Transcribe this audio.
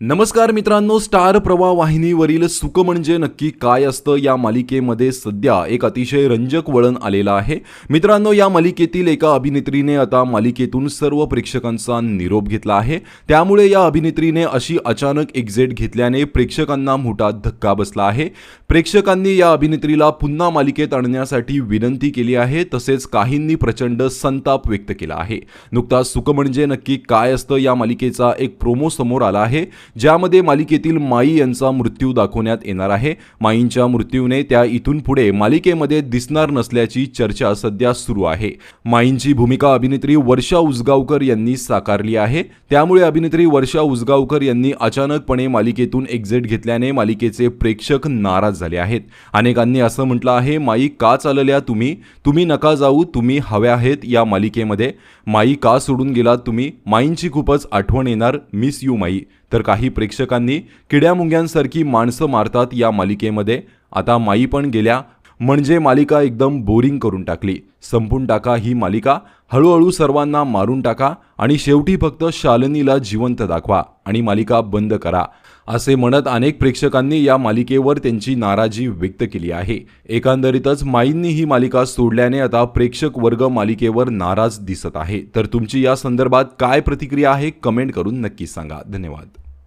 नमस्कार मित्रांनो स्टार प्रवाह वाहिनीवरील सुख म्हणजे नक्की काय असतं या मालिकेमध्ये सध्या एक अतिशय रंजक वळण आलेलं आहे. मित्रांनो या मालिकेतील एका अभिनेत्रीने आता मालिकेतून सर्व प्रेक्षकांचा निरोप घेतला आहे. त्यामुळे या अभिनेत्रीने अशी अचानक एक्झिट घेतल्याने प्रेक्षकांना मोठा धक्का बसला आहे. प्रेक्षकांनी या अभिनेत्रीला पुन्हा मालिकेत आणण्यासाठी विनंती केली आहे तसेच काहींनी प्रचंड संताप व्यक्त केला आहे. नुकताच सुख म्हणजे नक्की काय असतं या मालिकेचा एक प्रोमो समोर आला आहे ज्यामध्ये मालिकेतील माई यांचा मृत्यू दाखवण्यात येणार आहे. माईंच्या मृत्यूने त्या इथून पुढे मालिकेमध्ये दिसणार नसल्याची चर्चा सध्या सुरू आहे. माईंची भूमिका अभिनेत्री वर्षा उसगावकर यांनी साकारली आहे. त्यामुळे अभिनेत्री वर्षा उसगावकर यांनी अचानकपणे मालिकेतून एक्झिट घेतल्याने मालिकेचे प्रेक्षक नाराज झाले आहेत. अनेकांनी असं म्हटलं आहे माई का चालल्या तुम्ही? तुम्ही नका जाऊ तुम्ही हव्या आहेत या मालिकेमध्ये. माई का सोडून गेलात तुम्ही? माईंची खूपच आठवण येणार. मिस यू माई. तर काही प्रेक्षकांनी किड्यामुंग्यांसारखी माणसं मारतात या मालिकेमध्ये. आता माई पण गेल्या म्हणजे मालिका एकदम बोरिंग करून टाकली. संपून टाका ही मालिका. हळूहळू सर्वांना मारून टाका आणि शेवटी फक्त शालिनीला जिवंत दाखवा आणि मालिका बंद करा असे म्हणत अनेक प्रेक्षकांनी या मालिकेवर त्यांची नाराजी व्यक्त केली आहे. एकंदरीतच माईंनी ही मालिका सोडल्याने आता प्रेक्षक वर्ग मालिकेवर नाराज दिसत आहे. तर तुमची या संदर्भात काय प्रतिक्रिया आहे कमेंट करून नक्की सांगा. धन्यवाद.